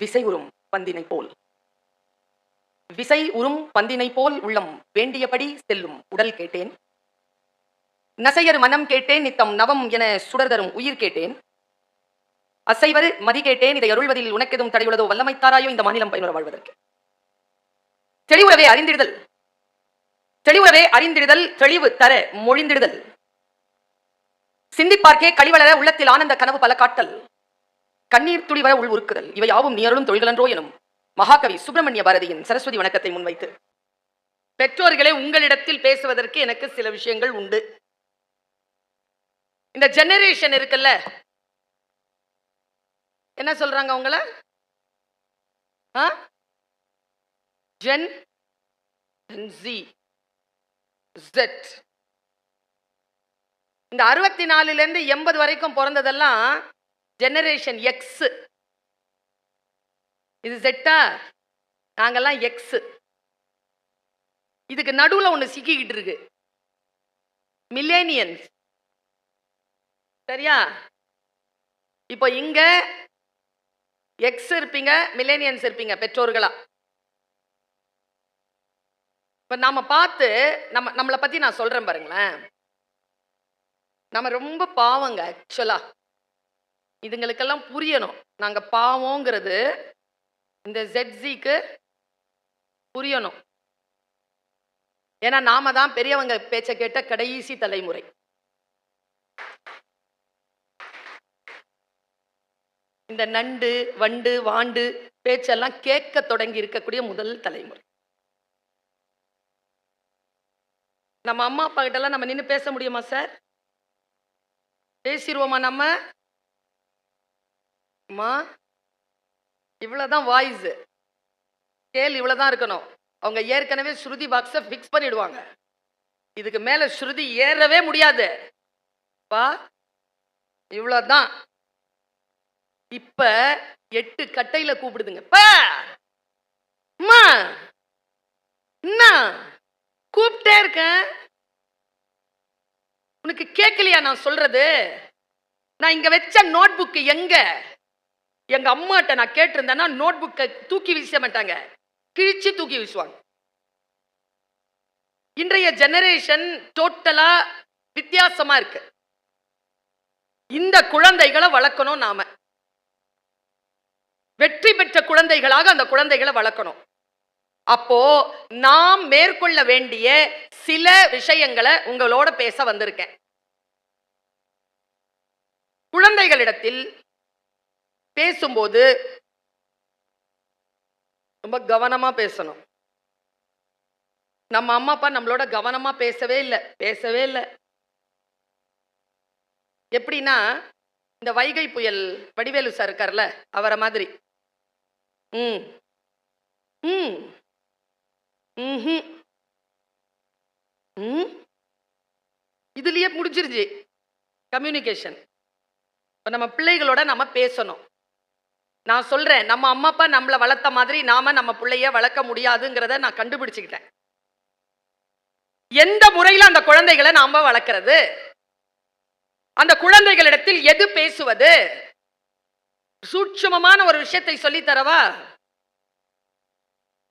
விசை உறும் பந்தினை போல். விசை உறும் பந்தினை போல் உள்ளம் வேண்டியபடி செல்லும் உடல் கேட்டேன். நசையர் மனம் கேட்டேன் நித்தம் நவம் என சுடர் தரும் உயிர் கேட்டேன். அசைவர் மதி கேட்டேன் இதை அருள்வதில் உனக்கெதும் தடையுள்ளதோ வல்லமைத்தாராயோ இந்த மாநிலம் பயனுற வாழ்வதற்கு. தெளிவுறவே அறிந்திடுதல். தெளிவுறவே அறிந்திடுதல் தெளிவு தர மொழிந்திடுதல். சிந்திப்பார்க்கே கழிவளர உள்ளத்தில் ஆனந்த கனவு பல காட்டல். கண்ணீர் துளி வர உள் உருக்குதல். இவை யாவும் நீருளும் தொழில்களன்றோ எனும். மகாகவி சுப்பிரமணிய பாரதியின் சரஸ்வதி வணக்கத்தை முன்வைத்து. பெற்றோர்களே உங்களிடத்தில் பேசுவதற்கு எனக்கு சில விஷயங்கள் உண்டு. இந்த ஜெனரேஷன் இருக்குல்ல? என்ன சொல்றாங்க அவங்கள? ஆ? ஜென் ஜி ஜெட் இந்த அறுபத்தி நாலுல இருந்து எண்பது வரைக்கும் பிறந்ததெல்லாம் ஜெனரேஷன் எக்ஸ் இது செட்டா நாங்கெல்லாம் எக்ஸ் இதுக்கு நடுவுல ஒன்று சிக்கிக்கிட்டு இருக்கு. மில்லேனியன்ஸ் சரியா? இப்போ இங்க எக்ஸ் இருப்பீங்க மில்லேனியன்ஸ் இருப்பீங்க பெற்றோர்களா? இப்போ நாம பார்த்து நம்ம நம்மளை பத்தி நான் சொல்றேன் பாருங்களேன். நம்ம ரொம்ப பாவங்க ஆக்சுவலா இதுங்களுக்கெல்லாம் புரியணும். நாங்க பாவோங்கிறது இந்த ஜெட்ஸிக்கு புரியணும். ஏன்னா நாம தான் பெரியவங்க பேச்ச கேட்ட கடைசி தலைமுறை. இந்த நண்டு வண்டு வாண்டு பேச்செல்லாம் கேட்க தொடங்கி இருக்கக்கூடிய முதல் தலைமுறை. நம்ம அம்மா அப்பா கிட்ட எல்லாம் நம்ம நின்று பேச முடியுமா சார்? பேசிடுவோமா நம்ம? அம்மா இவ்வளோதான் வாய்ஸ் கேள் இவ்வளவுதான் இருக்கணும். அவங்க ஏற்கனவே ஸ்ருதி பாக்ஸை ஃபிக்ஸ் பண்ணிடுவாங்க. இதுக்கு மேல ஸ்ருதி ஏறவே முடியாது. பா இவ்வளோதான் இப்ப எட்டு கட்டையில் கூப்பிடுதுங்க. பா அம்மா என்ன கூப்பிட்டே இருக்கேன். உனக்கு கேட்கலையா நான் சொல்றது? நான் இங்க வச்ச நோட் புக் எங்க? எங்க அம்மாட்ட நான் கேட்டிருந்தேன்னா நோட் புக்கை தூக்கி வீச மாட்டாங்க. கிழிச்சு தூக்கி வீசுவாங்க. இன்றைய ஜெனரேஷன் டோட்டலா வித்தியாசமா இருக்கு. இந்த குழந்தைகளை வளர்க்கணும் நாம. வெற்றி பெற்ற குழந்தைகளாக அந்த குழந்தைகளை வளர்க்கணும். அப்போ நாம் மேற்கொள்ள வேண்டிய சில விஷயங்களை உங்களோட பேச வந்திருக்கேன். குழந்தைகளிடத்தில் பேசும்போது ரொம்ப கவனமாக பேசணும். நம்ம அம்மா அப்பா நம்மளோட கவனமாக பேசவே இல்லை. பேசவே இல்லை. எப்படின்னா இந்த வைகை புயல் வடிவேலு சார் இருக்கார்ல அவரை மாதிரி. ம். ம். ம் ம். இதுலேயே முடிஞ்சிருச்சு. கம்யூனிகேஷன். இப்போ நம்ம பிள்ளைகளோட நம்ம பேசணும். நான் சொல்கிறேன் நம்ம அம்மா அப்பா நம்மளை வளர்த்த மாதிரி நாம நம்ம பிள்ளைய வளர்க்க முடியாதுங்கிறத நான் கண்டுபிடிச்சுக்கிட்டேன். எந்த முறையில் அந்த குழந்தைகளை நாம வளர்க்கறது? அந்த குழந்தைகளிடத்தில் எது பேசுவது? சூட்சுமமான ஒரு விஷயத்தை சொல்லித் தரவா?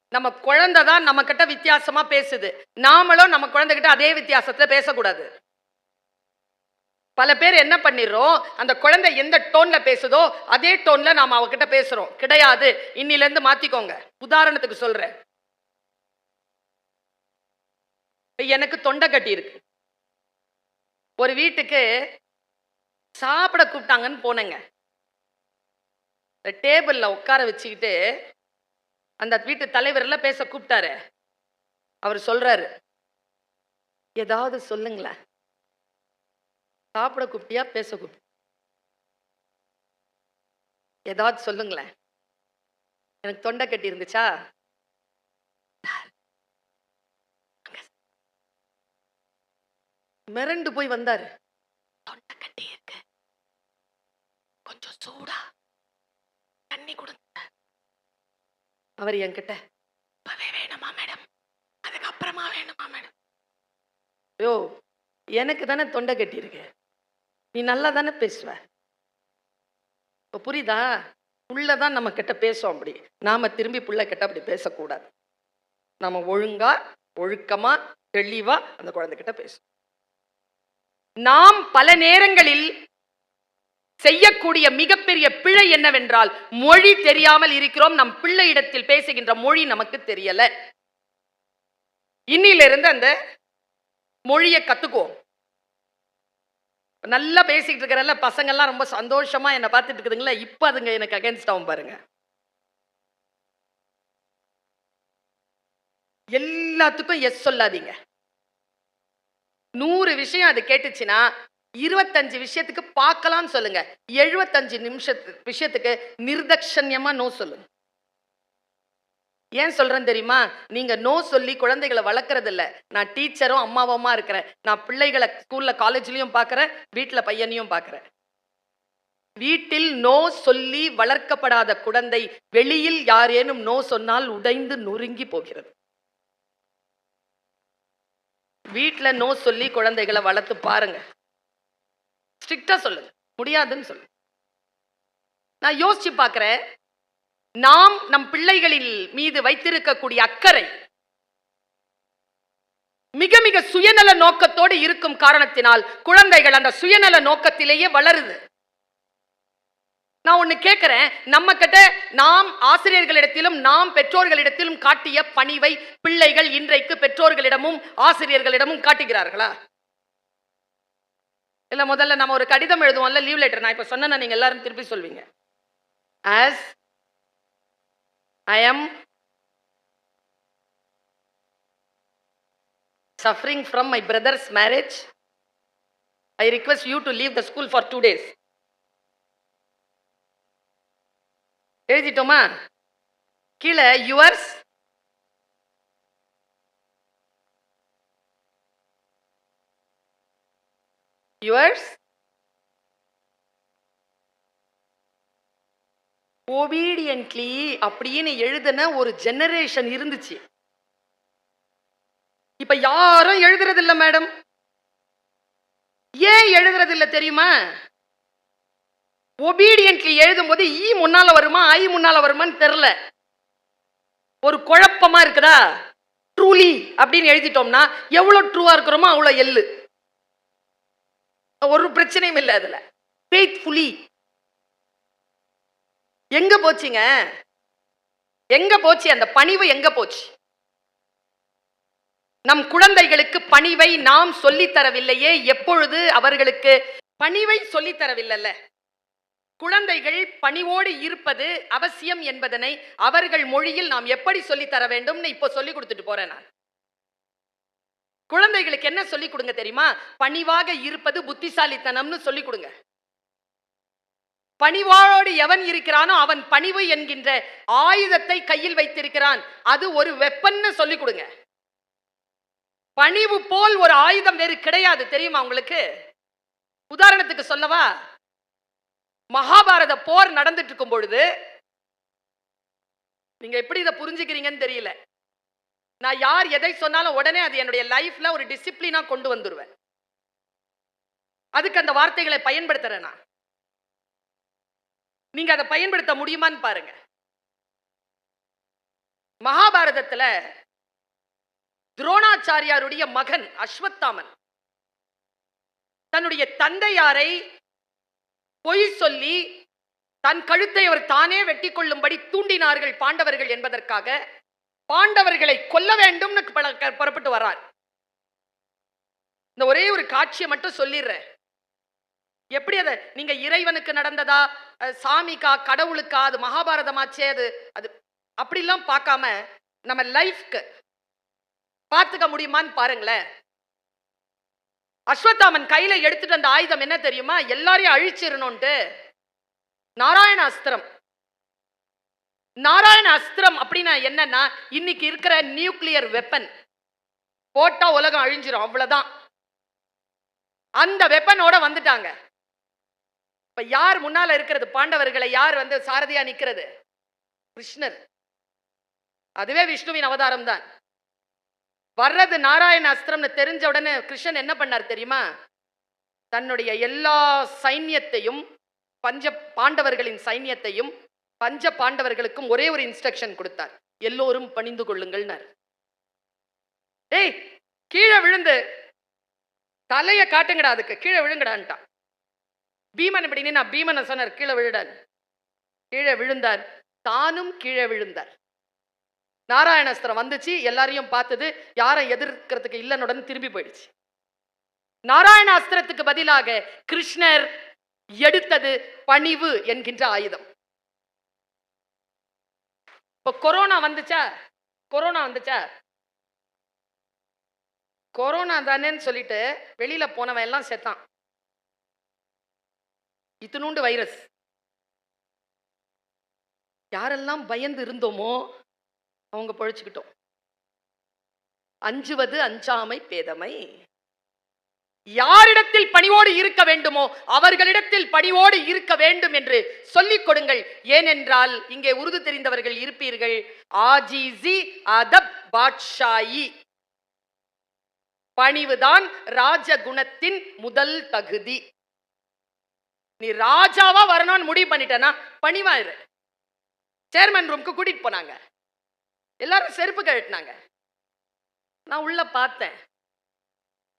நம்ம குழந்தை தான் நம்ம கிட்ட வித்தியாசமா பேசுது. நாமளும் நம்ம குழந்தைகிட்ட அதே வித்தியாசத்துல பேசக்கூடாது. பல பேர் என்ன பண்ணிடுறோம்? அந்த குழந்தை எந்த டோன்ல பேசுதோ அதே டோன்ல நாம் அவகிட்ட பேசுறோம். கிடையாது. இன்னில இருந்து மாத்திக்கோங்க. உதாரணத்துக்கு சொல்றேன். எனக்கு தொண்டை கட்டி இருக்கு. ஒரு வீட்டுக்கு சாப்பிட கூப்பிட்டாங்கன்னு போனேங்க. டேபிளில் உட்கார வச்சுக்கிட்டு அந்த வீட்டு தலைவரில் பேச கூப்பிட்டாரு. அவர் சொல்றாரு. ஏதாவது சொல்லுங்களேன். சாப்பிட கூப்பிட்டியா பேச கூப்பிட்டு ஏதாவது சொல்லுங்களேன். எனக்கு தொண்டை கட்டி இருந்துச்சா? மிரண்டு போய் வந்தாரு. தொண்டை கட்டி இருக்கு. கொஞ்சம் சூடா. தண்ணி கொடுங்க. அவர் என்கிட்ட இப்பவே வேணுமா மேடம் அதுக்கப்புறமா வேணுமா மேடம் ஐயோ எனக்கு தானே தொண்டை கட்டியிருக்கு நீ நல்லா தானே பேசுவ? இப்போ புரியுதா? புள்ள தான் நம்ம கிட்ட பேசும் அப்படி. நாம் திரும்பி புள்ள கிட்ட அப்படி பேசக்கூடாது. நம்ம ஒழுங்கா ஒழுக்கமா தெளிவா அந்த குழந்தைகிட்ட பேசும் நாம் பல நேரங்களில் செய்யக்கூடிய மிகப்பெரிய பிழை என்னவென்றால் மொழி தெரியாமல் இருக்கிறோம். நம் பிள்ளையிடத்தில் பேசுகின்ற மொழி நமக்கு தெரியல. இன்னிலிருந்து அந்த மொழியை கத்துக்குவோம். நல்லா பேசிக்கிட்டு இருக்கிறல்ல பசங்கள்லாம் ரொம்ப சந்தோஷமா என்னை பார்த்துட்டு இருக்குதுங்களா இப்போ அதுங்க எனக்கு அகேன்ஸ்ட் ஆகும் பாருங்க. எல்லாத்துக்கும் எஸ் சொல்லாதீங்க. நூறு விஷயம் அது கேட்டுச்சுன்னா இருபத்தஞ்சு விஷயத்துக்கு பார்க்கலாம்னு சொல்லுங்க. எழுபத்தஞ்சு நிமிஷத்து விஷயத்துக்கு நிர்தக்ஷண்யமாக நோ சொல்லுங்க. ஏன் சொல்றேன் தெரியுமா? நீங்க நோ சொல்லி குழந்தைகளை வளர்க்கறது இல்ல நான் டீச்சரும் அம்மாவுமா இருக்கிறேன். நான் பிள்ளைகளை ஸ்கூல்ல காலேஜ்லயும் பாக்குறேன் வீட்டுல பையனையும் பாக்குறேன் வீட்டில் நோ சொல்லி வளர்க்கப்படாத குழந்தை வெளியில் யாரேனும் நோ சொன்னால் உடைந்து நொறுங்கி போகிறது. வீட்டுல நோ சொல்லி குழந்தைகளை வளர்த்து பாருங்க. ஸ்ட்ரிக்டா சொல்லுங்க. முடியாதுன்னு சொல்லுங்க. நான் யோசிச்சு பாக்குறேன் நாம் நம் பிள்ளைகளில் மீது வைத்திருக்கக்கூடிய அக்கறை மிக மிக சுயநல நோக்கத்தோடு இருக்கும் காரணத்தினால் குழந்தைகள் அந்த சுயநல நோக்கத்திலேயே வளருது. நான் ஒண்ணு கேட்கிறேன் நம்ம கிட்ட நாம் ஆசிரியர்களிடத்திலும் நாம் பெற்றோர்களிடத்திலும் காட்டிய பணிவை பிள்ளைகள் இன்றைக்கு பெற்றோர்களிடமும் ஆசிரியர்களிடமும் காட்டுகிறார்களா? இல்ல முதல்ல நம்ம ஒரு கடிதம் எழுதுவோம்ல லீவ் லெட்டர் நான் இப்ப சொன்னா நீங்க எல்லாரும் திருப்பி சொல்வீங்க. As I am suffering from my brother's marriage i request you to leave the school for two days எழுதிட்டோமா கீழே யுவர்ஸ் யுவர்ஸ் ஒபீடியன்ட்லி அப்படின்னு எழுதின ஒரு ஜெனரேஷன் இருந்துச்சு. இப்ப யாரும் எழுதுறது இல்ல மேடம் ஏன் எழுதுறது தெரியுமா? ஒபீடியன்ட்லி எழுதும் போது ஈ முன்னால வருமா ஐ முன்னால வருமான்னு தெரியல. ஒரு குழப்பமா இருக்குதா? ட்ரூலி அப்படின்னு எழுதிட்டோம்னா எவ்வளவு ட்ரூவா இருக்கிறோமோ அவ்வளவு எள்ளு. ஒரு பிரச்சனையும் இல்லை அதுல. ஃபெய்த்ஃபுல்லி எங்க போச்சுங்க? எங்க போச்சு? அந்த பணிவு எங்க போச்சு? நம் குழந்தைகளுக்கு பணிவை நாம் சொல்லித்தரவில்லையே எப்பொழுது அவர்களுக்கு பணிவை சொல்லித் தரவில்லைல்ல? குழந்தைகள் பணிவோடு இருப்பது அவசியம் என்பதனை அவர்கள் மொழியில் நாம் எப்படி சொல்லித் தர வேண்டும்னு இப்போ சொல்லி கொடுத்துட்டு போறேன் நான். குழந்தைகளுக்கு என்ன சொல்லி கொடுங்க தெரியுமா? பணிவாக இருப்பது புத்திசாலித்தனம்னு சொல்லி கொடுங்க. பணிவாளோடு எவன் இருக்கிறானோ அவன் பணிவு என்கின்ற ஆயுதத்தை கையில் வைத்திருக்கிறான். அது ஒரு வெப்பன்னு சொல்லிக் கொடுங்க. பணிவு போல் ஒரு ஆயுதம் வேறு கிடையாது தெரியுமா உங்களுக்கு? உதாரணத்துக்கு சொல்லவா? மகாபாரத போர் நடந்துட்டு இருக்கும் பொழுது நீங்க எப்படி இதை புரிஞ்சுக்கிறீங்கன்னு தெரியல. நான் யார் எதை சொன்னாலும் உடனே அது என்னுடைய லைஃப்ல ஒரு டிசிப்ளினா கொண்டு வந்துருவேன். அதுக்கு அந்த வார்த்தைகளை பயன்படுத்துறேன் நான். நீங்க அதை பயன்படுத்த முடியுமான்னு பாருங்க. மகாபாரதத்துல துரோணாச்சாரியாருடைய மகன் அஸ்வத்தாமன் தன்னுடைய தந்தையாரை பொய் சொல்லி தன் கழுத்தை அவர் தானே வெட்டி கொள்ளும்படி தூண்டினார்கள் பாண்டவர்கள் என்பதற்காக பாண்டவர்களை கொல்ல வேண்டும்னு புறப்பட்டு வர்றார். இந்த ஒரே ஒரு காட்சியை மட்டும் சொல்லிடுறேன். எப்படி அதை? நீங்க இறைவனுக்கு நடந்ததா? சாமிக்கா கடவுளுக்கா? அது மகாபாரதமாச்சே அது. அது அப்படிலாம் பார்க்காம நம்ம லைஃப்க்கு பார்த்துக்க முடியுமான்னு பாருங்களேன். அஸ்வத்தாமன் கையில எடுத்துட்டு அந்த ஆயுதம் என்ன தெரியுமா? எல்லாரையும் அழிச்சிடணும்ட்டு நாராயண அஸ்திரம். நாராயண அஸ்திரம் அப்படின்னா என்னன்னா இன்னைக்கு இருக்கிற நியூக்ளியர் வெப்பன். போட்டா உலகம் அழிஞ்சிரும். அவ்வளவுதான். அந்த வெப்பனோட வந்துட்டாங்க. இப்ப யார் முன்னால இருக்கிறது? பாண்டவர்களை யார் வந்து சாரதியா நிக்கிறது? கிருஷ்ணர். அதுவே விஷ்ணுவின் அவதாரம் தான் வர்றது நாராயண அஸ்திரம்னு தெரிஞ்ச உடனே கிருஷ்ணன் என்ன பண்ணார் தெரியுமா? தன்னுடைய எல்லா சைன்யத்தையும் பஞ்ச பாண்டவர்களின் சைன்யத்தையும் பஞ்ச பாண்டவர்களுக்கும் ஒரே ஒரு இன்ஸ்ட்ரக்ஷன் கொடுத்தார். எல்லோரும் பணிந்து கொள்ளுங்கள்னார். டேய் கீழே விழுந்து தலையை காட்டுங்கடா அதுக்கு. கீழே விழுங்கடான்ட்டான். பீமன் இப்படி நான் பீமனை சொன்னார் கீழே விழுடார் கீழே விழுந்தார். தானும் கீழே விழுந்தார். நாராயணஸ்திரம் வந்துச்சு எல்லாரையும் பார்த்தது யாரை எதிர்க்கிறதுக்கு இல்லைன்னு திரும்பி போயிடுச்சு. நாராயணாஸ்திரத்துக்கு பதிலாக கிருஷ்ணர் எடுத்தது பணிவு என்கின்ற ஆயுதம். இப்போ கொரோனா வந்துச்சா? கொரோனா வந்துச்சா? கொரோனா தானேன்னு சொல்லிட்டு வெளியில போனவன் எல்லாம் செத்தான் இத்தினூண்டு வைரஸ். யாரெல்லாம் பயந்து இருந்தோமோ அவங்க பொழைச்சுக்கிட்டோம். அஞ்சுவது அஞ்சாமை பேதமை. யாரிடத்தில் பணிவோடு இருக்க வேண்டுமோ அவர்களிடத்தில் பணிவோடு இருக்க வேண்டும் என்று சொல்லிக் கொடுங்கள். ஏனென்றால் இங்கே உருது தெரிந்தவர்கள் இருப்பீர்கள். ஆஜிசி அதப் பாட்ஷாயி. பணிவுதான் ராஜகுணத்தின் முதல் தகுதி. நீ ராஜாவா வரணும்னு முடிவு பண்ணிட்டேன்னா பணிவாயிரு. சேர்மன் ரூம்க்கு கூட்டிட்டு போனாங்க. எல்லாரும் செருப்பு கழட்டினாங்க. நான் உள்ள பார்த்தேன்.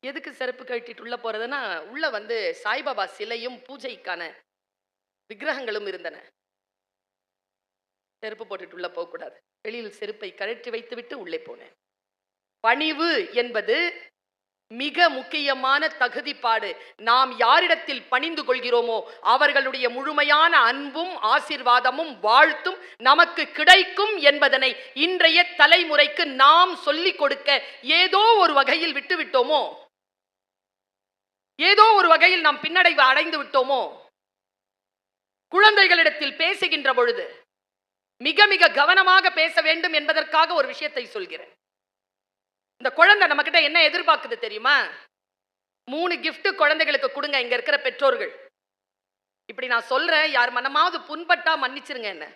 எதுக்கு செருப்பு கழட்டிட்டு உள்ள போறதுன்னா உள்ள வந்து சாய்பாபா சிலையும் பூஜைக்கான விக்கிரகங்களும் இருந்தன. செருப்பு போட்டுட்டு உள்ள போகக்கூடாது. வெளியில் செருப்பை கழற்றி வைத்துவிட்டு உள்ளே போனேன். பணிவு என்பது மிக முக்கியமான தகுதிப்பாடு. நாம் யாரிடத்தில் பணிந்து கொள்கிறோமோ அவர்களுடைய முழுமையான அன்பும் ஆசிர்வாதமும் வாழ்த்தும் நமக்கு கிடைக்கும் என்பதனை இன்றைய தலைமுறைக்கு நாம் சொல்லிக் கொடுக்க ஏதோ ஒரு வகையில் விட்டுவிட்டோமோ ஏதோ ஒரு வகையில் நாம் பின்னடைவு அடைந்து விட்டோமோ? குழந்தைகளிடத்தில் பேசுகின்ற பொழுது மிக மிக கவனமாக பேச வேண்டும் என்பதற்காக ஒரு விஷயத்தை சொல்கிறேன். இந்த குழந்தை நம்ம கிட்ட என்ன எதிர்பார்க்குது தெரியுமா? மூணு கிஃப்ட் குழந்தைகளுக்கு கொடுங்க இங்க இருக்கிற பெற்றோர்கள். இப்படி நான் சொல்றேன் யார் மனமாவது புண்பட்டா மன்னிச்சிருங்க என்ன.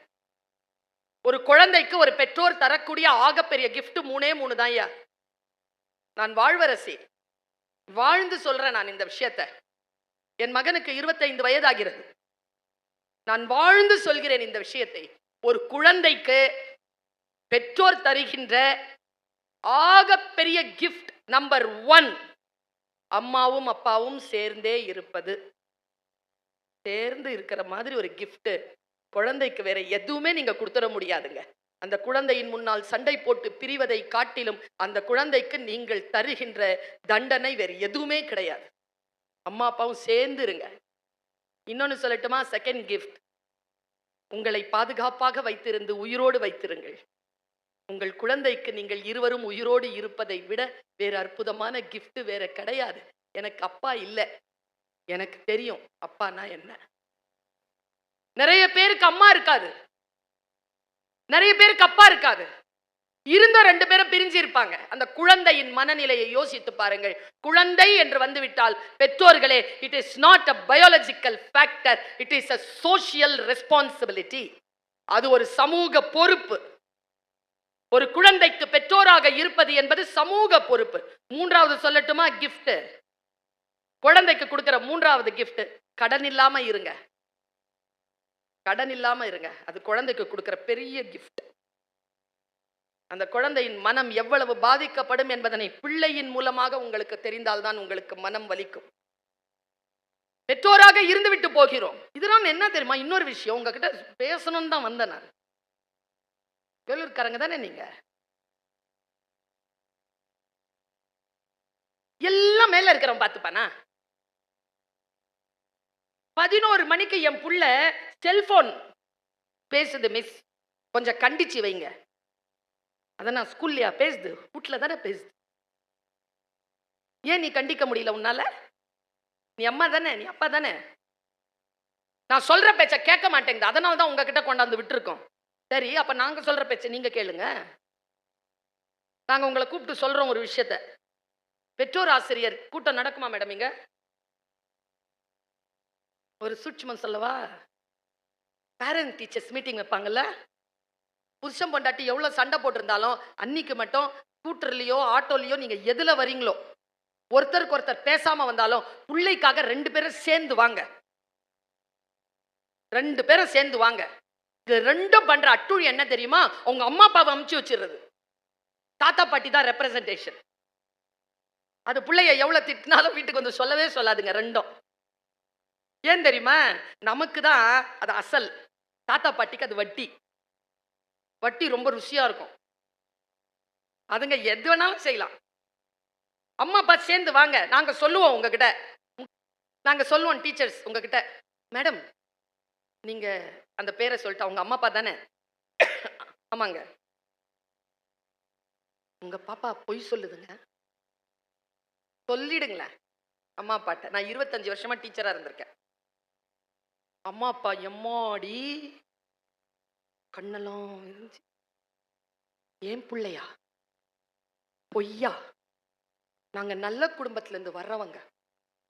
ஒரு குழந்தைக்கு ஒரு பெற்றோர் தரக்கூடிய ஆகப்பெரிய கிஃப்ட் மூணே மூணு தான் ஐயா. நான் வாழ்வரசி. வாழ்ந்து சொல்றேன் நான் இந்த விஷயத்தை. என் மகனுக்கு இருபத்தைந்து வயதாகிறது. நான் வாழ்ந்து சொல்கிறேன் இந்த விஷயத்தை. ஒரு குழந்தைக்கு பெற்றோர் தருகின்ற ஆகப்பெரிய கிஃப்ட் நம்பர் ஒன் அம்மாவும் அப்பாவும் சேர்ந்தே இருப்பது. சேர்ந்து இருக்கிற மாதிரி ஒரு கிஃப்ட்டு குழந்தைக்கு வேற எதுவுமே நீங்க கொடுத்துட முடியாதுங்க. அந்த குழந்தையின் முன்னால் சண்டை போட்டு பிரிவதை காட்டிலும் அந்த குழந்தைக்கு நீங்கள் தருகின்ற தண்டனை வேற எதுவுமே கிடையாது. அம்மா அப்பாவும் சேர்ந்து இருங்க. இன்னொன்னு சொல்லட்டுமா? செகண்ட் கிஃப்ட் உங்களை பாதுகாப்பாக வைத்திருந்து உயிரோடு வைத்திருங்கள். உங்கள் குழந்தைக்கு நீங்கள் இருவரும் உயிரோடு இருப்பதை விட வேற அற்புதமான கிஃப்ட் வேற கிடையாது. எனக்கு அப்பா இல்லை. எனக்கு தெரியும் அப்பானா என்ன. நிறைய பேருக்கு அம்மா இருக்காது. நிறைய பேருக்கு அப்பா இருக்காது. இருந்த ரெண்டு பேரும் பிரிஞ்சு இருப்பாங்க அந்த குழந்தையின் மனநிலையை யோசித்து பாருங்கள். குழந்தை என்று வந்துவிட்டால் பெற்றோர்களே it is not a biological factor it is a social responsibility அது ஒரு சமூக பொறுப்பு. ஒரு குழந்தைக்கு பெற்றோராக இருப்பது என்பது சமூக பொறுப்பு. மூன்றாவது சொல்லட்டுமா? கிஃப்ட் குழந்தைக்கு கொடுக்கிற மூன்றாவது கிஃப்ட் கடன் இல்லாம இருங்க. கடன் இல்லாம இருங்க. அது குழந்தைக்கு கொடுக்கிற பெரிய கிஃப்ட் அந்த குழந்தையின் மனம் எவ்வளவு பாதிக்கப்படும் என்பதனை பிள்ளையின் மூலமாக உங்களுக்கு தெரிந்தால்தான் உங்களுக்கு மனம் வலிக்கும். பெற்றோராக இருந்துவிட்டு போகிறோம். இதெல்லாம் என்ன தெரியுமா? இன்னொரு விஷயம். உங்ககிட்ட பேசணும்னு தான் வந்தேன் நான். வேலூர்காரங்க தானே நீங்க? எல்லாம் மேல இருக்கிறவன் பார்த்துப்பானா? பதினோரு மணிக்கு என் புள்ள செல்போன் பேசுது மிஸ் கொஞ்சம் கண்டிச்சு வைங்க. அதை நான் ஸ்கூல்லையா பேசுது? வீட்டில் தானே பேசுது. ஏன் நீ கண்டிக்க முடியல உன்னால? நீ அம்மா தானே? நீ அப்பா தானே? நான் சொல்ற பேச்சை கேட்க மாட்டேங்குது. அதனால தான் உங்ககிட்ட கொண்டாந்து விட்டுருக்கோம். சரி அப்போ நாங்கள் சொல்கிற பேச்சை நீங்கள் கேளுங்க. நாங்கள் உங்களை கூப்பிட்டு சொல்கிறோம் ஒரு விஷயத்த. பெற்றோர் ஆசிரியர் கூட்டம் நடக்குமா மேடம் இங்கே? ஒரு சூட்சுமம் சொல்லவா? பேரண்ட் டீச்சர்ஸ் மீட்டிங் வைப்பாங்கல்ல? புருஷன் பொண்டாட்டி எவ்வளோ சண்டை போட்டிருந்தாலும் அன்னைக்கு மட்டும் ஸ்கூட்டர்லேயோ ஆட்டோலேயோ நீங்கள் எதில் வரீங்களோ ஒருத்தருக்கு ஒருத்தர் பேசாமல் வந்தாலும் பிள்ளைக்காக ரெண்டு பேரும் சேர்ந்து வாங்க. ரெண்டு பேரும் சேர்ந்து வாங்க. இது ரெண்டும் பண்ற அட்டுழி என்ன தெரியுமா? உங்க அம்மா அப்பாவை அமுச்சு வச்சிடுறது. தாத்தா பாட்டி தான் ரெப்ரசன்டேஷன் அது பிள்ளைய எவ்வளவு திட்டினாலும் வீட்டுக்கு வந்து சொல்லவே சொல்லாதுங்க ரெண்டும். ஏன் தெரியுமா? நமக்கு தான் அது அசல். தாத்தா பாட்டிக்கு அது வட்டி. வட்டி ரொம்ப ருசியா இருக்கும். அதுங்க எது வேணாலும் செய்யலாம். அம்மா அப்பா சேர்ந்து வாங்க. நாங்க சொல்லுவோம் உங்ககிட்ட. நாங்க சொல்லுவோம் டீச்சர்ஸ் உங்ககிட்ட. மேடம் நீங்க அந்த பேரை சொல்லிட்டு உங்க அம்மா அப்பா தானே? ஆமாங்க. உங்க பாப்பா பொய் சொல்லுதுங்க. சொல்லிடுங்களேன். அம்மா அப்பாட்ட. நான் இருபத்தஞ்சு வருஷமா டீச்சரா இருந்திருக்கேன். அம்மா அப்பா எம்மாடி? கண்ணெல்லாம் இருந்துச்சு ஏன் பிள்ளையா? பொய்யா? நாங்க நல்ல குடும்பத்துல இருந்து வர்றவங்க.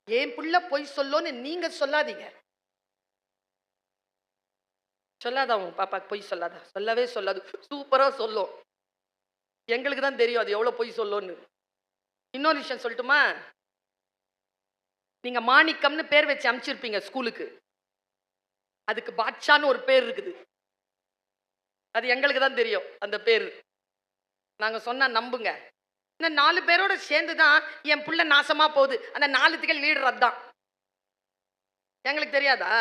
ஏன் புள்ள பொய் சொல்லோன்னு நீங்க சொல்லாதீங்க. சொல்லாதா உன் பாப்பாக்கு பொய் சொல்லாதா. சொல்லவே சொல்லாது. சூப்பராக சொல்லும் எங்களுக்கு தான் தெரியும் அது எவ்வளோ பொய் சொல்லும்னு இன்னொரு விஷயம் சொல்லட்டுமா? நீங்கள் மாணிக்கம்னு பேர் வச்சு அமுச்சிருப்பீங்க ஸ்கூலுக்கு. அதுக்கு பாட்ஷான்னு ஒரு பேர் இருக்குது. அது எங்களுக்கு தான் தெரியும் அந்த பேர். நாங்கள் சொன்னால் நம்புங்க. இந்த நாலு பேரோட சேர்ந்து தான் என் புள்ள நாசமாக போகுது. அந்த நாலுத்துக்கு லீடர் அதான் எங்களுக்கு தெரியாதா?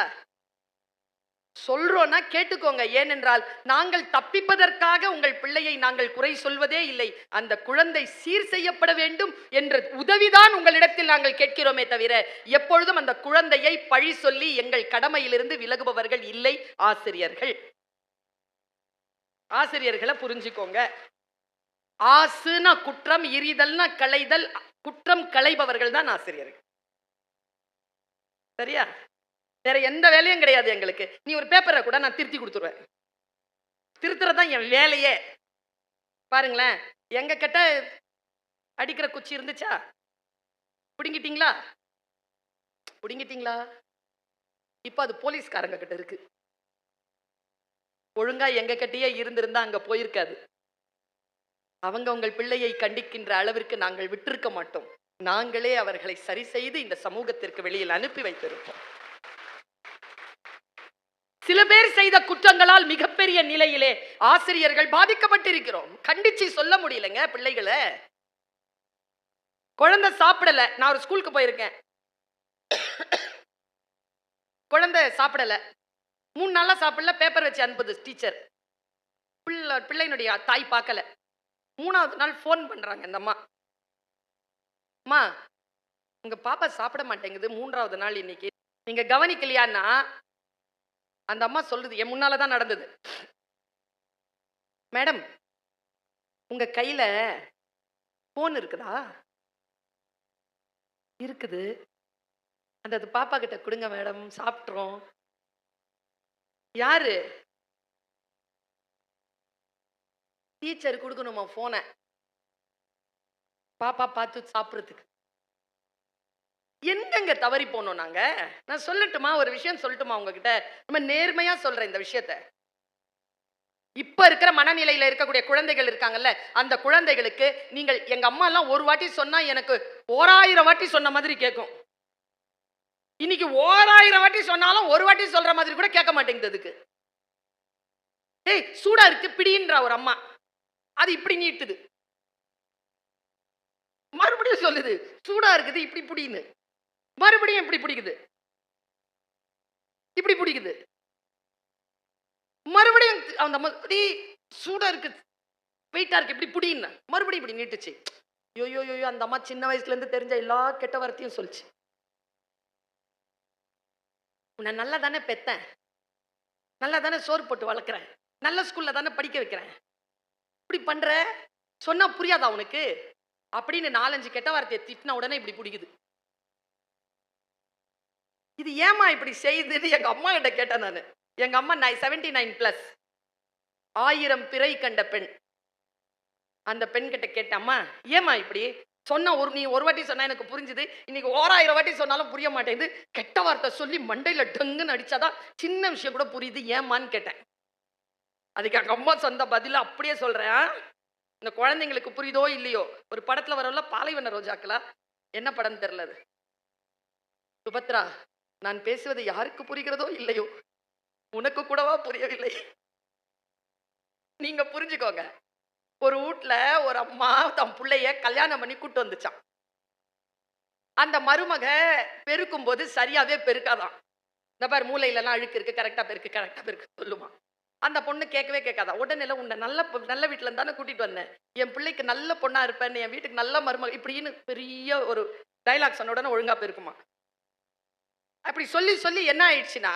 சொல்றோம்னா கேட்டுக்கோங்க. ஏனென்றால் நாங்கள் தப்பிப்பதற்காக உங்கள் பிள்ளையை நாங்கள் குறை சொல்வதே இல்லை. அந்த குழந்தை சீர் செய்யப்பட வேண்டும் என்ற உதவிதான் உங்களிடத்தில் நாங்கள் கேட்கிறோமே தவிர எப்பொழுதும் அந்த குழந்தையை பழி சொல்லி எங்கள் கடமையிலிருந்து விலகுபவர்கள் இல்லை. ஆசிரியர்கள். ஆசிரியர்களை புரிஞ்சுக்கோங்க. ஆசுனா குற்றம் இரிதல்னா களைதல் குற்றம் களைபவர்கள் தான் ஆசிரியர்கள். சரியா? வேற எந்த வேலையும் கிடையாது எங்களுக்கு. நீ ஒரு பேப்பரை கூட நான் திருத்தி கொடுத்துருவேன். திருத்துறது தான் என் வேலையே. பாருங்களேன் எங்க கிட்ட அடிக்கிற குச்சி இருந்துச்சா? பிடுங்கிட்டீங்களா? பிடுங்கிட்டீங்களா? இப்போ அது போலீஸ்காரங்க கிட்ட இருக்கு. ஒழுங்கா எங்க கிட்டயே இருந்திருந்தா அங்க போயிருக்காது. அவங்க உங்கள் பிள்ளையை கண்டிக்கின்ற அளவிற்கு நாங்கள் விட்டிருக்க மாட்டோம். நாங்களே அவர்களை சரி செய்து இந்த சமூகத்திற்கு வெளியில் அனுப்பி வைத்திருப்போம். சில பேர் செய்த குற்றங்களால் மிகப்பெரிய நிலையிலே ஆசிரியர்கள் பாதிக்கப்பட்டிருக்கிறோம். கண்டிச்சு சொல்ல முடியலங்க பிள்ளைகளை. குழந்தை சாப்பிடல. நான் ஒரு ஸ்கூலுக்கு போயிருக்கேன். குழந்தை சாப்பிடல. மூணு நாளா சாப்பிடல. பேப்பர் வச்சு அனுப்புது டீச்சர். பிள்ளை பிள்ளையினுடைய தாய் பார்க்கல. மூணாவது நாள் ஃபோன் பண்றாங்க இந்த அம்மா. அம்மா உங்க பாப்பா சாப்பிட மாட்டேங்குது. மூன்றாவது நாள் இன்னைக்கு. நீங்க கவனிக்கலையான்னா அந்த அம்மா சொல்லுது என் முன்னால தான் நடந்தது. மேடம் உங்க கையில போன் இருக்குதா? இருக்குது. அந்த அது பாப்பா கிட்ட கொடுங்க மேடம் சாப்பிட்றோம் யாரு? டீச்சர் கொடுக்கணுமா போனை பாப்பா பார்த்து சாப்பிட்றதுக்கு. எங்கெங்க தவறி போனோம் நாங்க? நான் சொல்லட்டுமா? ஒரு விஷயம் சொல்லட்டுமா உங்ககிட்ட? நம்ம நேர்மையா சொல்றேன் இந்த விஷயத்த. இப்ப இருக்கிற மனநிலையில இருக்கக்கூடிய குழந்தைகள் இருக்காங்கல்ல அந்த குழந்தைகளுக்கு நீங்கள் எங்க அம்மா எல்லாம் ஒரு வாட்டி சொன்னா எனக்கு ஓராயிரம் வாட்டி சொன்ன மாதிரி கேட்கும் இன்னைக்கு ஓராயிரம் வாட்டி சொன்னாலும் ஒரு வாட்டி சொல்ற மாதிரி கூட கேட்க மாட்டேங்குது அதுக்கு. ஏய் சூடா இருக்கு பிடின்ற ஒரு அம்மா. அது இப்படி நீட்டுது. மறுபடியும் சொல்லுது சூடா இருக்குது இப்படி பிடின்னு. மறுபடியும் இப்படி பிடிக்குது. இப்படி பிடிக்குது. மறுபடியும் அந்த மாதிரி சூடாக சூடா இருக்கு. வெயிட்டா இருக்கு. இப்படி பிடின்னு. மறுபடியும் இப்படி நீட்டுச்சு. ஐயோ யோயோ அந்த அம்மா சின்ன வயசுல இருந்து தெரிஞ்ச எல்லா கெட்ட வார்த்தையும் சொல்லிச்சு. உன்னை நல்லா தானே பெத்தேன். நல்லா தானே சோறு போட்டு வளர்க்குறேன். நல்ல ஸ்கூல்ல தானே படிக்க வைக்கிறேன். இப்படி பண்ற? சொன்னா புரியாதா உனக்கு? அப்படின்னு நாலஞ்சு கெட்ட வார்த்தையை திட்டின உடனே இப்படி பிடிக்குது. இது ஏமா இப்படி செய்யுதுன்னு எங்க அம்மா கிட்ட கேட்டேன் நான். எங்கள் அம்மா நை செவன்டி நைன் ப்ளஸ் ஆயிரம் பிறை கண்ட பெண். அந்த பெண் கிட்ட கேட்டேன் ஏமா இப்படி? சொன்ன ஒரு நீ ஒரு வாட்டி சொன்னா எனக்கு புரிஞ்சுது. இன்னைக்கு ஓராயிரம் வாட்டி சொன்னாலும் புரிய மாட்டேங்குது. கெட்ட வார்த்தை சொல்லி மண்டையில் டங்குன்னு அடிச்சாதான் சின்ன விஷயம் கூட புரியுது. ஏமான்னு கேட்டேன். அதுக்கு எங்கள் அம்மா சொந்த பதில அப்படியே சொல்கிறேன் இந்த குழந்தைங்களுக்கு புரியுதோ இல்லையோ? ஒரு படத்தில் வரல பாலைவன ரோஜாக்களா? என்ன படம் தெரில அது? சுபத்ரா நான் பேசுவது யாருக்கு புரிகிறதோ இல்லையோ? உனக்கு கூடவா புரியவில்லை? நீங்க புரிஞ்சுக்கோங்க. ஒரு வீட்ல ஒரு அம்மா தன் பிள்ளைய கல்யாணம் பண்ணி கூட்டு வந்துச்சான் அந்த மருமக பெருக்கும் போது சரியாவே பெருக்காதான் இந்த பார் மூளையிலலாம் அழுக்கு இருக்கு கரெக்டா பெருக்கு கரெக்டா பெருக்கு சொல்லுமா. அந்த பொண்ணு கேட்கவே கேட்காதா. உடனே உன்னை நல்ல நல்ல வீட்டுல இருந்தானே கூட்டிட்டு வந்தேன். என் பிள்ளைக்கு நல்ல பொண்ணா இருப்பேன் என் வீட்டுக்கு நல்ல மருமக இப்படின்னு பெரிய ஒரு டைலாக் சொன்ன உடனே ஒழுங்கா பெருக்குமா. அப்படி சொல்லி சொல்லி என்ன ஆயிடுச்சுன்னா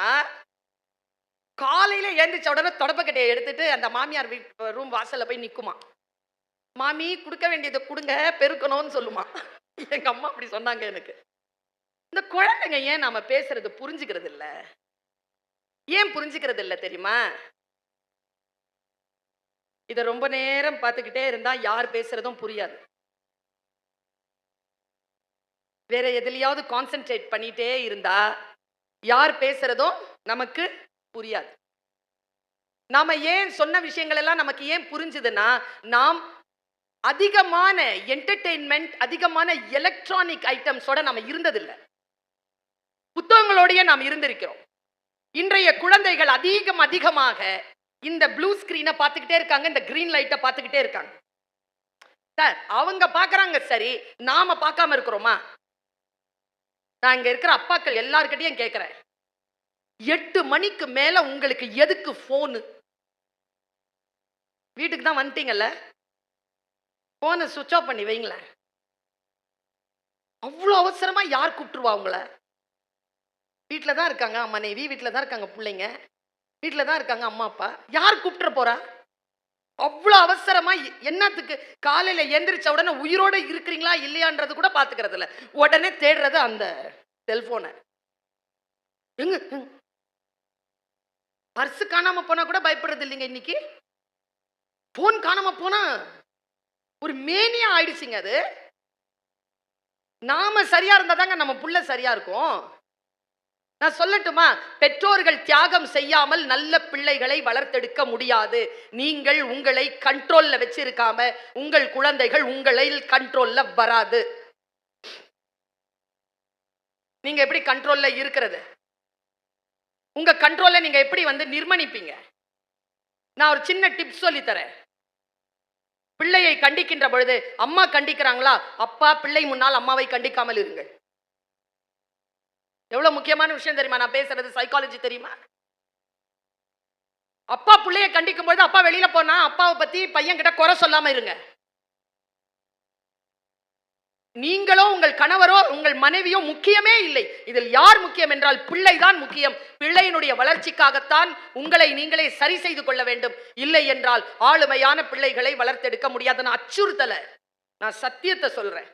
காலையில ஏந்திரிச்ச உடனே தொடப்பக்கட்டையை எடுத்துட்டு அந்த மாமியார் வீட்டு ரூம் வாசல்ல போய் நிற்குமா மாமி கொடுக்க வேண்டியதை கொடுங்க பெருக்கணும்னு சொல்லுமா. எங்க அம்மா அப்படி சொன்னாங்க எனக்கு. இந்த குழந்தைங்க ஏன் நாம பேசுறது புரிஞ்சுக்கிறது இல்ல? ஏன் புரிஞ்சுக்கிறது இல்ல தெரியுமா? இத ரொம்ப நேரம் பார்த்துக்கிட்டே இருந்தா யார் பேசுறதும் புரியாது. வேற எதுலையாவது கான்சென்ட்ரேட் பண்ணிட்டே இருந்தா யார் பேசுறதும் நமக்கு புரியாது. நாம ஏன் சொன்ன விஷயங்கள் எல்லாம் நமக்கு ஏன் புரிஞ்சுதுன்னா நாம் அதிகமான என்டர்டெயின்மெண்ட் அதிகமான எலக்ட்ரானிக் ஐட்டம்ஸோட நம்ம இருந்ததில்லை. புத்தகங்களோடய நாம் இருந்திருக்கிறோம். இன்றைய குழந்தைகள் அதிகம் அதிகமாக இந்த ப்ளூ ஸ்கிரீனை பார்த்துக்கிட்டே இருக்காங்க இந்த கிரீன் லைட்டை பார்த்துக்கிட்டே இருக்காங்க. சார் அவங்க பார்க்குறாங்க சரி நாம பார்க்காம இருக்கிறோமா? நான் இங்கே இருக்கிற அப்பாக்கள் எல்லார்கிட்டயும் கேட்குறேன் எட்டு மணிக்கு மேலே உங்களுக்கு எதுக்கு ஃபோனு வீட்டுக்கு தான் வந்துட்டீங்கல்ல? ஃபோனை சுவிட்ச் ஆஃப் பண்ணி வைங்களேன். அவ்வளோ அவசரமாக யார் கூப்பிட்டுருவா உங்கள? வீட்டில் தான் இருக்காங்க மனைவி வீட்டில் தான் இருக்காங்க பிள்ளைங்க. வீட்டில் தான் இருக்காங்க அம்மா அப்பா. யார் கூப்பிட்டுற போகிறா அவ்வளோ அவசரமாக எ- என்னத்துக்கு? காலையில் எந்திரிச்ச உடனே உயிரோடு இருக்கிறீங்களா இல்லையான்றது கூட பார்த்துக்கிறது இல்லை உடனே தேடுறது அந்த செல்ஃபோனை எங்க? பர்ஸு காணாமல் போனால் கூட பயப்படுறது இல்லைங்க இன்னைக்கு. ஃபோன் காணாமல் போனால் ஒரு மேனியா ஆயிடுச்சுங்க அது. நாம சரியா இருந்தா தாங்க நம்ம புள்ள சரியா இருக்கும். நான் சொல்லட்டுமா? பெற்றோர்கள் தியாகம் செய்யாமல் நல்ல பிள்ளைகளை வளர்த்தெடுக்க முடியாது. நீங்கள் உங்களை கண்ட்ரோல்ல வச்சிருக்காம உங்கள் குழந்தைகள் உங்களை கண்ட்ரோல்ல வராது. நீங்க எப்படி கண்ட்ரோல்ல இருக்கிறது? உங்க கண்ட்ரோல்ல நீங்க எப்படி வந்து நிர்மணிப்பீங்க? நான் ஒரு சின்ன டிப்ஸ் சொல்லி தரேன். பிள்ளையை கண்டிக்கின்ற பொழுது அம்மா கண்டிக்கிறாங்களா? அப்பா பிள்ளை முன்னால் அம்மாவை கண்டிக்காமல் இருங்கள். எவ்வளவு முக்கியமான விஷயம் தெரியுமா? நான் பேசுறது சைக்காலஜி தெரியுமா? அப்பா பிள்ளைய கண்டிக்கும் போது அப்பா வெளியில போனா அப்பாவை பத்தி பையன் கிட்ட குறை சொல்லாம இருங்க. நீங்களோ உங்கள் கணவரோ உங்கள் மனைவியோ முக்கியமே இல்லை. இதில் யார் முக்கியம் என்றால் பிள்ளைதான் முக்கியம். பிள்ளையினுடைய வளர்ச்சிக்காகத்தான் உங்களை நீங்களே சரி செய்து கொள்ள வேண்டும். இல்லை என்றால் ஆளுமையான பிள்ளைகளை வளர்த்தெடுக்க முடியாது. நான் நான் சத்தியத்தை சொல்றேன்.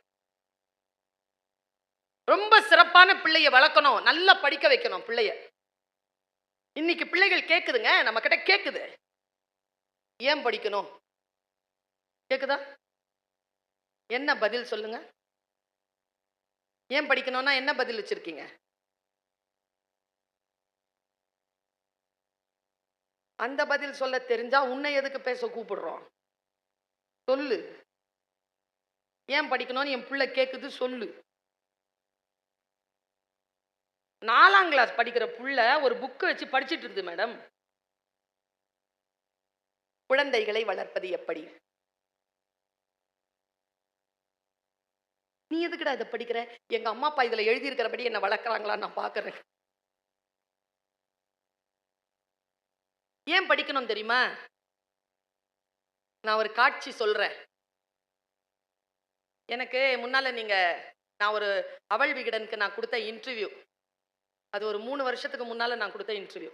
ரொம்ப சிறப்பான பிள்ளைய வளர்க்கணும் நல்லா படிக்க வைக்கணும் பிள்ளைய. இன்னைக்கு பிள்ளைகள் கேட்குதுங்க நம்ம கிட்ட கேட்குது ஏன் படிக்கணும்? கேக்குதா? என்ன பதில் சொல்லுங்க? ஏன் படிக்கணும்னா என்ன பதில் வச்சிருக்கீங்க? அந்த பதில் சொல்ல தெரிஞ்சா உன்னை எதுக்கு பேச கூப்பிடுறோம்? சொல்லு. ஏன் படிக்கணும்னு என் பிள்ளை கேட்குது சொல்லு. நாலாம் கிளாஸ் படிக்கிற புள்ள ஒரு புக்கை வச்சு படிச்சுட்டு இருக்குது மேடம் குழந்தைகளை வளர்ப்பது எப்படி? நீ எதுக்குடா இதை படிக்கிற? எங்க அம்மா அப்பா இதுல எழுதியிருக்கிறபடி என்ன வளர்க்குறாங்களா நான் பாக்குறேன். ஏன் படிக்கணும் தெரியுமா? நான் ஒரு காட்சி சொல்றேன். எனக்கு முன்னால நீங்க நான் ஒரு அவள் விகடனுக்கு நான் கொடுத்த இன்டர்வியூ அது ஒரு மூணு வருஷத்துக்கு முன்னால் நான் கொடுத்த இன்டர்வியூ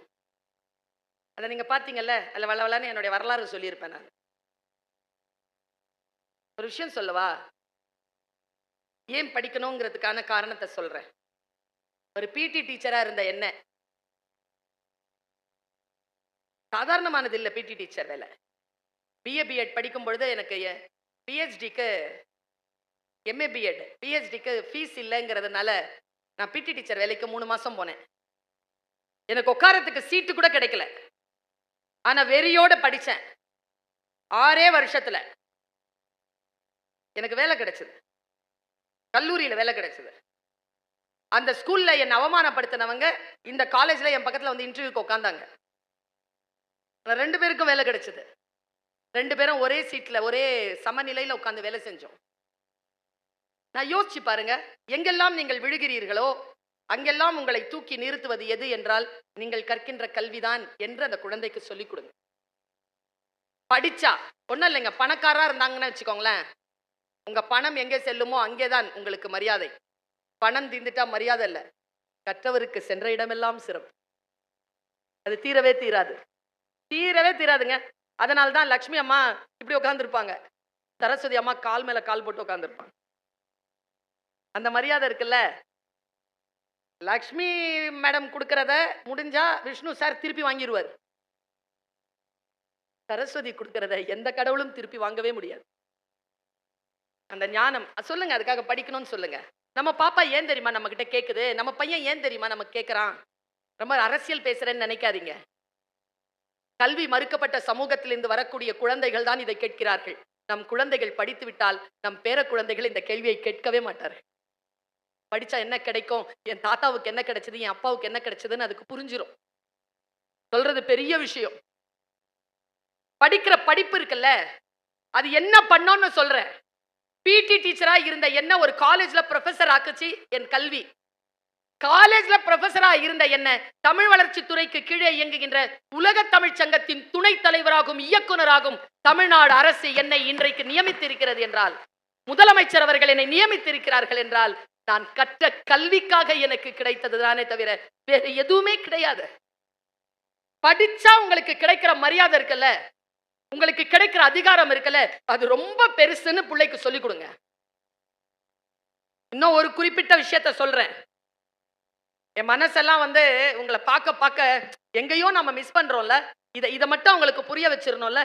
அதை நீங்க பாத்தீங்கல்ல அதில் வளவலன்னு என்னுடைய வரலாறு சொல்லியிருப்பேன் நான். ஒரு விஷயம் சொல்லவா? ஏன் படிக்கணுங்கிறதுக்கான காரணத்தை சொல்றேன். ஒரு பிடி டீச்சரா இருந்த என்ன? சாதாரணமானது இல்லை பிடி டீச்சர் வேலை. பிஏ பிஎட் படிக்கும் பொழுது எனக்கு பிஹெச்டிக்கு எம்ஏ பிஎட் பிஹெச்டிக்கு ஃபீஸ் இல்லைங்கிறதுனால நான் பிடி டீச்சர் வேலைக்கு மூணு மாசம் போனேன். எனக்கு உட்காரத்துக்கு சீட்டு கூட கிடைக்கல. ஆனா வெறியோட படித்தேன் ஆறே வருஷத்துல. எனக்கு வேலை கிடைச்சது. கல்லூரியில் வேலை கிடைச்சது. அந்த ஸ்கூல்ல என்னை அவமானப்படுத்தினவங்க இந்த காலேஜில் என் பக்கத்தில் வந்து இன்டர்வியூக்கு உட்காந்தாங்க ரெண்டு பேருக்கும் வேலை கிடைச்சது. ரெண்டு பேரும் ஒரே சீட்டில் ஒரே சமநிலையில் உட்காந்து வேலை செஞ்சோம். நான் யோசிச்சு பாருங்க. எங்கெல்லாம் நீங்கள் விழுகிறீர்களோ அங்கெல்லாம் உங்களை தூக்கி நிறுத்துவது எது என்றால் நீங்கள் கற்கின்ற கல்விதான் என்று அந்த குழந்தைக்கு சொல்லிக் கொடுங்க. படிச்சா ஒன்றும் இல்லைங்க பணக்காரா இருந்தாங்கன்னு வச்சுக்கோங்களேன். உங்க பணம் எங்கே செல்லுமோ அங்கேதான் உங்களுக்கு மரியாதை. பணம் தீர்ந்துட்டா மரியாதை இல்லை. கற்றவருக்கு சென்ற இடமெல்லாம் சிறப்பு. அது தீரவே தீராது. தீரவே தீராதுங்க. அதனால்தான் லக்ஷ்மி அம்மா இப்படி உட்காந்துருப்பாங்க சரஸ்வதி அம்மா கால் மேல கால் போட்டு உட்காந்துருப்பாங்க அந்த மரியாதை இருக்குல்ல? லக்ஷ்மி மேடம் கொடுக்கறத முடிஞ்சா விஷ்ணு சார் திருப்பி வாங்கிடுவார் சரஸ்வதி கொடுக்கறத எந்த கடவுளும் திருப்பி வாங்கவே முடியாது. அந்த ஞானம் சொல்லுங்க அதுக்காக படிக்கணும்னு சொல்லுங்க. நம்ம பாப்பா ஏன் தெரியுமா நம்ம கிட்ட கேக்குது? நம்ம பையன் ஏன் தெரியுமா நம்ம கேட்கறான் ரொம்ப அரசியல் பேசுறேன்னு நினைக்காதீங்க. கல்வி மறுக்கப்பட்ட சமூகத்திலிருந்து வரக்கூடிய குழந்தைகள் தான் இதை கேட்கிறார்கள். நம் குழந்தைகள் படித்து விட்டால் நம் பேர குழந்தைகள் இந்த கேள்வியை கேட்கவே மாட்டார்கள். படிச்சா என்ன கிடைக்கும்? என் தாத்தாவுக்கு என்ன கிடைச்சது? என் அப்பாவுக்கு என்ன கிடைச்சதுன்னு அதுக்கு புரிஞ்சிடும் சொல்றது பெரிய விஷயம். படிக்கிற படிப்பு இருக்குல்ல அது என்ன பண்ணோம்னு சொல்றேன் பிடி டீச்சரா இருந்த என்ன ஒரு காலேஜ்ல ப்ரொஃபஸர் ஆக்குச்சு? என் கல்வி. காலேஜ்ல ப்ரொஃபஸரா இருந்த என்ன? தமிழ் வளர்ச்சி துறைக்கு கீழே இயங்குகின்ற உலக தமிழ் சங்கத்தின் துணைத் தலைவராகும் இயக்குனராகும் தமிழ்நாடு அரசு என்னை இன்றைக்கு நியமித்திருக்கிறது என்றால் முதலமைச்சர் அவர்கள் என்னை நியமித்திருக்கிறார்கள் என்றால் நான் கற்ற கல்விக்காக எனக்கு கிடைத்தது தானே தவிர வேற எதுவுமே கிடையாது. படிச்சா உங்களுக்கு கிடைக்கிற மரியாதை இருக்குல்ல? உங்களுக்கு கிடைக்கிற அதிகாரம் இருக்குல்ல? அது ரொம்ப பெருசுன்னு பிள்ளைக்கு சொல்லி கொடுங்க. இன்னும் ஒரு குறிப்பிட்ட விஷயத்த சொல்றேன். என் மனசெல்லாம் வந்து உங்களை பார்க்க பார்க்க எங்கேயோ நம்ம மிஸ் பண்றோம்ல? இதை இதை மட்டும் உங்களுக்கு புரிய வச்சிடணும்ல